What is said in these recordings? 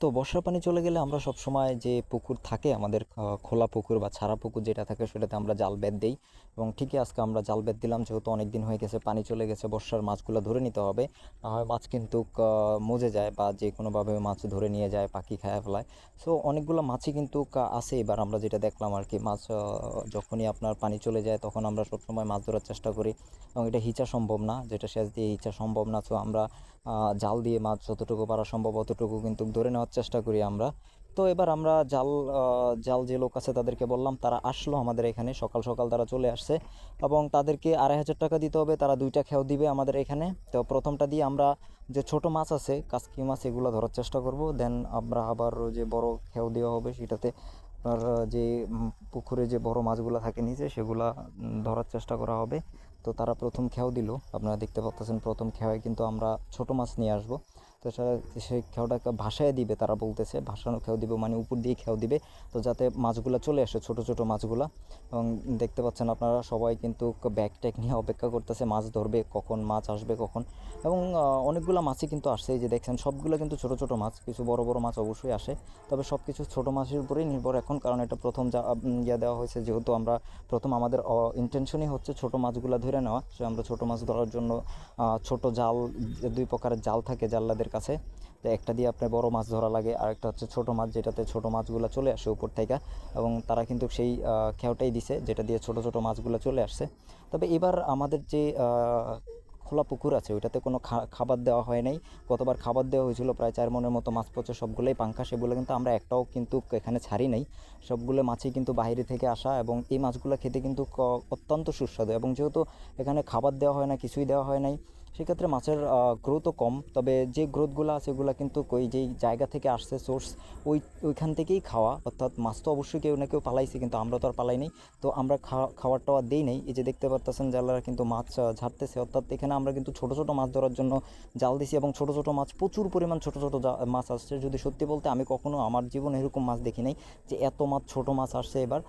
তো বর্ষার পানি চলে গেলে আমরা সব সময় যে পুকুর থাকে, আমাদের খোলা পুকুর বা ছাড়া পুকুর যেটা থাকে সেটাতে আমরা জাল বেত দিই। এবং ঠিকই আজকে আমরা জাল বেত দিলাম, যেহেতু অনেক দিন হয়ে গেছে, পানি চলে গেছে, বর্ষার মাছগুলো ধরে নিতে হবে। না হয় মাছ কিন্তু মজে যায় বা যে কোনোভাবে মাছ ধরে নিয়ে যায়, পাখি খায় ফেলায়। সো অনেকগুলো মাছই কিন্তু আছে। এবার আমরা যেটা দেখলাম আর কি, মাছ যখনই আপনার পানি চলে যায়, তখন আমরা সবসময় মাছ ধরার চেষ্টা করি। এবং এটা হিচা সম্ভব না, যেটা সেচ দিয়ে হিচা সম্ভব না। তো আমরা জাল দিয়ে মাছ যতটুকু পারা সম্ভব অতটুকু কিন্তু ধরে নেওয়ার চেষ্টা করি আমরা। তো এবার আমরা জাল জাল যে লোক আছে তাদেরকে বললাম, তারা আসলো আমাদের এখানে, সকাল সকাল তারা চলে আসছে এবং তাদেরকে আড়াই হাজার টাকা দিতে হবে, তারা দুইটা খেয়াও দিবে আমাদের এখানে। তো প্রথমটা দিয়ে আমরা যে ছোট মাছ আছে, কাসকি মাছ, এগুলো ধরার চেষ্টা করব। দেন আমরা আবার যে বড় খেয়াও দেওয়া হবে, সেটাতে আপনার যে পুকুরে যে বড় মাছগুলো থাকে নিচে, সেগুলা ধরার চেষ্টা করা হবে। তো তারা প্রথম খেয়াও দিল। আপনারা দেখতে পাচ্ছেন প্রথম খেয়ায় কিন্তু আমরা ছোট মাছ নিয়ে আসব। তো সেই খেয়াটাকে ভাসায় দিবে, তারা বলতেছে, ভাসানো খেয়াও দিবে মানে উপর দিয়ে খেয়াও দিবে, তো যাতে মাছগুলো চলে আসে, ছোট ছোট মাছগুলা। এবং দেখতে পাচ্ছেন আপনারা সবাই কিন্তু ব্যাগ ট্যাগ নিয়ে অপেক্ষা করতেছে, মাছ ধরবে কখন, মাছ আসবে কখন। এবং অনেকগুলো মাছই কিন্তু আসছে যে দেখছেন, সবগুলো কিন্তু ছোট ছোট মাছ, কিছু বড় বড় মাছ অবশ্যই আসে। তবে সব কিছু ছোটো মাছের উপরেই নির্ভর এখন, কারণ এটা প্রথম যা ইয়ে দেওয়া হয়েছে, যেহেতু আমরা প্রথম আমাদের ইন্টেনশনই হচ্ছে ছোট মাছগুলো ধরে নেওয়া। সে আমরা ছোট মাছ ধরার জন্য ছোট জাল, দুই প্রকারের জাল থাকে, জাল্লাদের কাছে। তো একটা দিয়ে আপনার বড় মাছ ধরা লাগে আর একটা হচ্ছে ছোট মাছ যেটাতে ছোট মাছগুলো চলে আসে উপর থেকে। এবং তারা কিন্তু সেই খেয়াটাই দিছে যেটা দিয়ে ছোট ছোট মাছগুলো চলে আসছে তবে এবার আমাদের যে খোলা পুকুর আছে, ওইটাতে কোনো খাবার দেওয়া হয় নাই। গতবার খাবার দেওয়া হয়েছিল প্রায় চার মনের মতো মাছ পচে, সবগুলোই পাঙ্খা সেগুলো কিন্তু আমরা একটাও কিন্তু এখানে ছাড়ি নাই। সবগুলো মাছই কিন্তু বাইরে থেকে আসা এবং এই মাছগুলো খেতে কিন্তু অত্যন্ত সুস্বাদু। এবং যেহেতু এখানে খাবার দেওয়া হয় না, কিছুই দেওয়া হয় নাই সেক্ষেত্রে মাছের গ্রোথও কম। তবে যে গ্রোথগুলো আছে, এগুলো কিন্তু ওই যেই জায়গা থেকে আসছে সোর্স ওই, ওইখান থেকেই খাওয়া। অর্থাৎ মাছ তো অবশ্যই কেউ না কেউ পালাইছে, কিন্তু আমরা তো আর পালাই নেই। তো আমরা খাওয়া খাবার টাওয়ার দিই নেই। এই যে দেখতে পারতেছেন জালারা কিন্তু মাছ ঝাড়তেছে। অর্থাৎ এখানে আমরা কিন্তু ছোট ছোট মাছ ধরার জন্য জাল দিছি এবং ছোট ছোট মাছ প্রচুর পরিমাণ ছোট ছোট মাছ আসছে। যদি সত্যি বলতে আমি কখনো আমার জীবনে এরকম মাছ দেখি নাই যে এত মাছ, ছোট মাছ আসছে এবার।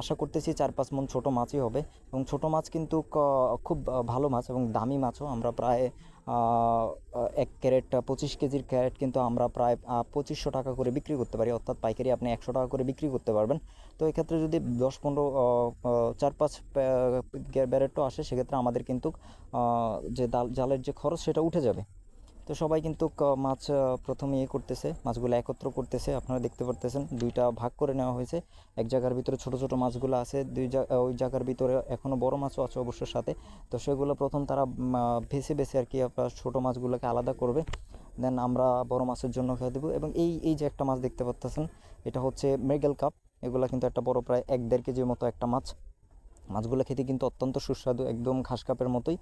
আশা করতেছি চার, পাঁচ মন ছোট মাছই হবে। এবং ছোট মাছ কিন্তু খুব ভালো মাছ এবং দামি মাছও। আমরা প্রায় এক ক্যারেট, পঁচিশ কেজির ক্যারেট কিন্তু আমরা প্রায় পঁচিশশো টাকা করে বিক্রি করতে পারি। অর্থাৎ পাইকারি আপনি একশো টাকা করে বিক্রি করতে পারবেন। তো এক্ষেত্রে যদি দশ, পনেরো চার, পাঁচ ব্যারেটও আসে, সেক্ষেত্রে আমাদের কিন্তু যে জালের যে খরচ সেটা উঠে যাবে। তো সবাই কিন্তু মাছ প্রথমে ইয়ে করতেছে মাছগুলো একত্র করতেছে আপনারা দেখতে পারতেছেন দুইটা ভাগ করে নেওয়া হয়েছে। এক জায়গার ভিতরে ছোট ছোট মাছগুলো আছে দুই জা- আহ, ওই জায়গার ভিতরে এখনও বড় মাছও আছে অবশ্য সাথে। তো সেগুলো প্রথম তারা ভেসে ভেসে আর কি আপনার ছোটো মাছগুলোকে আলাদা করবে। দেন আমরা বড় মাছের জন্য খেয়ে দেবো। এবং এই এই যে একটা মাছ দেখতে পাচ্তেছেন এটা হচ্ছে মৃগেল কাপ। এগুলো কিন্তু একটা বড় প্রায় এক দেড় কেজির মতো একটা মাছ। মাছগুলো খেতে কিন্তু অত্যন্ত সুস্বাদু একদম ঘাস কাপের মতোই।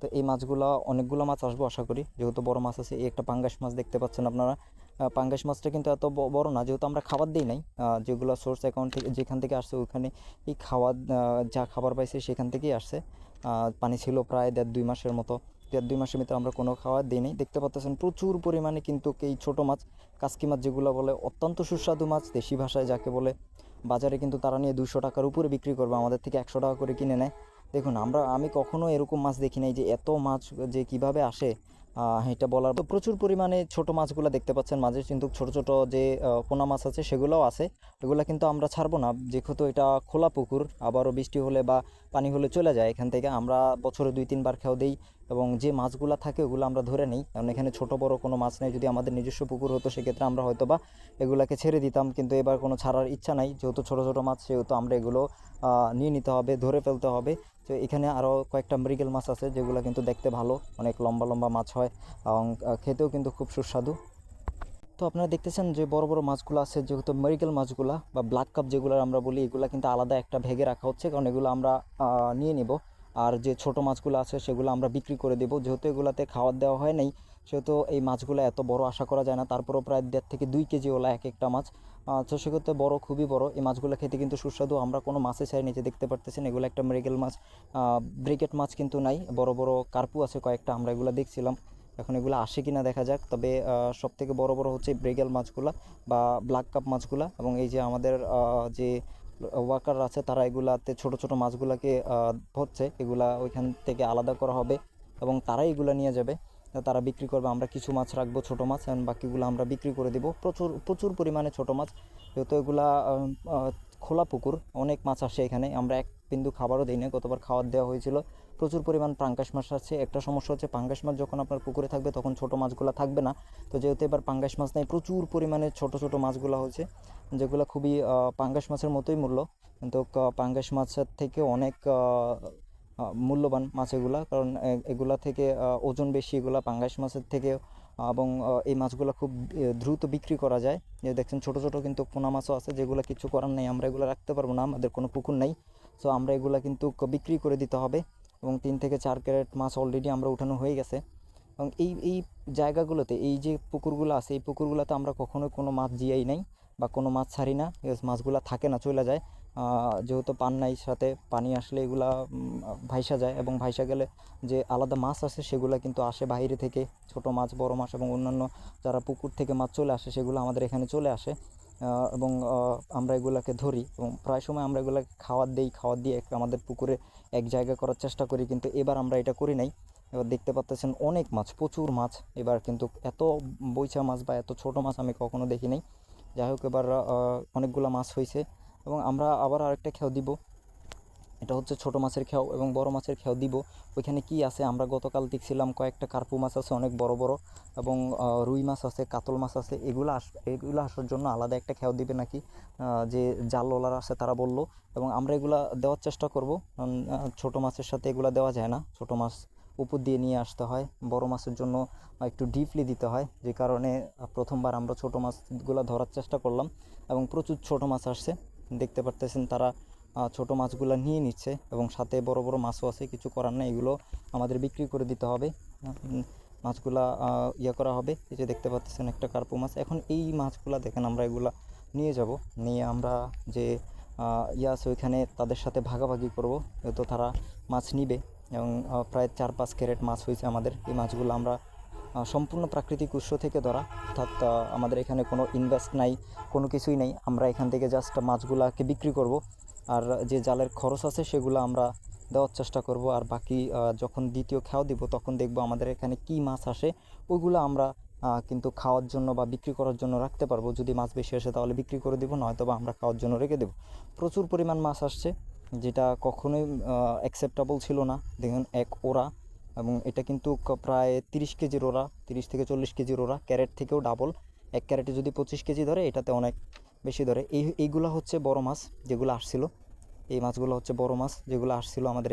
তো এই মাছগুলো অনেকগুলো মাছ আসব আশা করি। যেহেতু বড় মাছ আছে এই একটা পাঙ্গাস মাছ দেখতে পাচ্ছেন আপনারা। পাঙ্গাস মাছটা কিন্তু এত বড় না যেহেতু আমরা খাবার দিই নাই যেগুলো সোর্স অ্যাকাউন্ট থেকে যেখান থেকে আসছে ওইখানে এই খাওয়া আহ, যা খাবার পাইছে সেখান থেকেই আসছে। পানি ছিল প্রায় দেড় দুই মাসের মতো। দেড় দুই মাসের ভিতরে আমরা কোনো খাবার দিই নাই। দেখতে পাচ্ছেন প্রচুর পরিমাণে কিন্তু এই ছোটো মাছ কাসকি মাছ যেগুলো বলে অত্যন্ত সুস্বাদু মাছ দেশি ভাষায় যাকে বলে। বাজারে কিন্তু তারা নিয়ে দুশো টাকার উপরে বিক্রি করবে আমাদের থেকে একশো টাকা করে কিনে নেয়। দেখুন, আমরা, আমি কখনো এরকম মাছ দেখি নাই যে এত মাছ যে কীভাবে আসে এটা বলার তো প্রচুর পরিমাণে ছোট মাছগুলো দেখতে পাচ্ছেন। মাঝে কিন্তু ছোট ছোট যে পোনা মাছ আছে সেগুলোও আছে। এগুলো কিন্তু আমরা ছাড়বো না। যেহেতু এটা খোলা পুকুর, আবারও বৃষ্টি হলে বা পানি হলে চলে যায়, এখান থেকে আমরা বছরে দুই, তিনবার খেয়েও দিই। এবং যে মাছগুলো থাকে ওগুলো আমরা ধরে নিই। কারণ এখানে ছোট বড় কোনো মাছ নেই। যদি আমাদের নিজস্ব পুকুর হতো, সেক্ষেত্রে আমরা হয়তো বা এগুলাকে ছেড়ে দিতাম। কিন্তু এবার কোনো ছাড়ার ইচ্ছা নাই। যেহেতু ছোট ছোট মাছ, সেহেতু আমরা এগুলো নিয়ে নিতে হবে, ধরে ফেলতে হবে। তো এখানে আরও কয়েকটা মৃগেল মাছ আছে, যেগুলো কিন্তু দেখতে ভালো। অনেক লম্বা লম্বা মাছ হয় এবং খেতেও কিন্তু খুব সুস্বাদু। তো আপনারা দেখতেছেন যে বড় বড় মাছগুলো আছে, যেহেতু মেরিকেল মাছগুলা বা ব্ল্যাক কাপ যেগুলো আমরা বলি, এগুলো কিন্তু আলাদা একটা ভেগে রাখা হচ্ছে। কারণ এগুলো আমরা নিয়ে নিব। আর যে ছোট মাছগুলো আছে সেগুলো আমরা বিক্রি করে দেবো। যেহেতু এগুলাতে খাবার দেওয়া হয় নাই, সেহেতু এই মাছগুলো এত বড় আশা করা যায় না। তারপরেও প্রায় দেড় থেকে দুই কেজি ওলা এক একটা মাছ। তো সেক্ষেত্রে বড়, খুবই বড়। এই মাছগুলো খেতে কিন্তু সুস্বাদু। আমরা কোনো মাছে ছাড়ি নিচে দেখতে পারতেছেন, এগুলো একটা মৃগেল মাছ। ব্রিকেট মাছ কিন্তু নাই, বড় বড় কার্পু আছে কয়েকটা, আমরা এগুলো দেখছিলাম। এখন এগুলো আসে কিনা দেখা যাক। তবে সব থেকে বড় বড় হচ্ছে ব্রেগেল মাছগুলা বা ব্ল্যাক কাপ মাছগুলা। এবং এই যে আমাদের যে ওয়ার্কার আছে, তারা এগুলাতে ছোট ছোট মাছগুলাকে হচ্ছে ধরছে। এগুলা ওইখান থেকে আলাদা করা হবে এবং তারাই এগুলো নিয়ে যাবে। তারা বিক্রি করবে, আমরা কিছু মাছ রাখব, ছোট মাছ এবং বাকিগুলো আমরা বিক্রি করে দেবো। প্রচুর প্রচুর পরিমাণে ছোট মাছ। যেহেতু এগুলা খোলা পুকুর, অনেক মাছ আসে এখানে। আমরা এক বিন্দু খাবারও দিই না গতবার খাবার দেওয়া হয়েছিল। প্রচুর পরিমাণ পাঙ্গাস মাছ আছে। একটা সমস্যা হচ্ছে পাঙ্গাস মাছ যখন আপনার পুকুরে থাকবে তখন ছোটো মাছগুলো থাকবে না। তো যেহেতু এবার পাঙ্গাস মাছ নেই, প্রচুর পরিমাণে ছোট ছোট মাছগুলো হচ্ছে, যেগুলো খুবই পাঙ্গাস মাছের মতোই মূল্য। কিন্তু পাঙ্গাস মাছের থেকে অনেক মূল্যবান মাছ এগুলা। কারণ এগুলা থেকে ওজন বেশি, এগুলা পাঙ্গাস মাছের থেকে এবং এই মাছগুলো খুব দ্রুত বিক্রি করা যায়। যে দেখছেন ছোট ছোট কিন্তু পোনা মাছও আছে, যেগুলো কিছু করার নেই। আমরা এগুলো রাখতে পারব না, আমাদের কোনো পুকুর নেই। সো আমরা এগুলা কিন্তু বিক্রি করে দিতে হবে। এবং তিন থেকে চার ক্যারেট মাছ অলরেডি আমরা উঠানো হয়ে গেছে। এবং এই এই জায়গাগুলোতে, এই যে পুকুরগুলো আছে, এই পুকুরগুলোতে আমরা কখনোই কোনো মাছ জিয়াই নাই বা কোনো মাছ ছাড়ি না মাছগুলো থাকে না চলে যায়। যেহেতু পান্নাই সাথে পানি আসলে এগুলা ভাইসা যায় এবং ভাইসা গেলে যে আলাদা মাছ আছে, সেগুলো কিন্তু আসে বাইরে থেকে, ছোট মাছ, বড় মাছ এবং অন্যান্য যারা পুকুর থেকে মাছ চলে আসে, সেগুলো আমাদের এখানে চলে আসে। এবং আমরা এগুলাকে ধরি এবং প্রায় সময় আমরা এগুলাকে খাওয়ার দিই, খাওয়ার দিয়ে আমাদের পুকুরে এক জায়গা করার চেষ্টা করি, কিন্তু এবার আমরা এটা করি নাই। এবার দেখতে পাচ্ছেন অনেক মাছ, প্রচুর মাছ। এবার কিন্তু এত বইচা মাছ বা এত ছোট মাছ আমি কখনো দেখি নাই। যাই হোক, এবার অনেকগুলো মাছ হয়েছে এবং আমরা আবার আরেকটা খেয়াল দিব। এটা হচ্ছে ছোট মাছের খেয়াও এবং বড় মাছের খেয়াও দিব। ওইখানে কি আছে? আমরা গতকাল দেখছিলাম কয়েকটা কার্পু মাছ আছে, অনেক বড় বড় এবং রুই মাছ আছে, কাতল মাছ আছে। এগুলো আস, এগুলো আসার জন্য আলাদা একটা খেয়াও দিবে নাকি? যে জালওয়ালারা আছে তারা বলল এবং আমরা এগুলা দেওয়ার চেষ্টা করব। ছোট মাছের সাথে এগুলা দেওয়া যায় না। ছোট মাছ উপর দিয়ে নিয়ে আসতে হয়। বড় মাছের জন্য একটু ডিপলি দিতে হয়। যে কারণে প্রথমবার আমরা ছোট মাছগুলো ধরার চেষ্টা করলাম এবং প্রচুর ছোট মাছ আসছে। দেখতে পারতেছেন তারা ছোট মাছগুলো নিয়ে নিচ্ছে এবং সাথে বড় বড় মাছও আছে, কিছু করার নেই, এগুলো আমাদের বিক্রি করে দিতে হবে। মাছগুলা ইয়ে করা হবে। এই যে দেখতে পাচ্ছেন একটা কার্পু মাছ। এখন এই মাছগুলা দেখেন আমরা এগুলা নিয়ে যাব। নিয়ে আমরা যে ইয়ে আছে ওইখানে তাদের সাথে ভাগাভাগি করব। তো তারা মাছ নিবে এবং প্রায় চার পাঁচ ক্যারেট মাছ হয়েছে আমাদের। এই মাছগুলো আমরা সম্পূর্ণ প্রাকৃতিক উৎস থেকে ধরা। অর্থাৎ আমাদের এখানে কোনো ইনভেস্ট নাই, কোনো কিছুই নেই। আমরা এখান থেকে জাস্ট মাছগুলাকে বিক্রি করব। আর যে জালের খরচ আছে সেগুলো আমরা দেওয়ার চেষ্টা করব। আর বাকি যখন দ্বিতীয় খাওয়া দিব, তখন দেখব আমাদের এখানে কি মাছ আসে। ওইগুলো আমরা কিন্তু খাওয়ার জন্য বা বিক্রি করার জন্য রাখতে পারব। যদি মাছ বেশি আসে তাহলে বিক্রি করে দিব নয়তো বা আমরা খাওয়ার জন্য রেখে দেবো। প্রচুর পরিমাণ মাছ আসছে, যেটা কখনোই অ্যাকসেপ্টেবল ছিল না। দেখুন, এক ওরা এবং এটা কিন্তু প্রায় তিরিশ কেজির ওরা তিরিশ থেকে চল্লিশ কেজির ওরা ক্যারেট থেকেও ডাবল এক ক্যারেটে যদি পঁচিশ কেজি ধরে, এটাতে অনেক বেশি ধরে। এই, এইগুলো হচ্ছে বড় মাছ যেগুলো আসছিল। এই মাছগুলো হচ্ছে বড় মাছ যেগুলো আসছিল আমাদের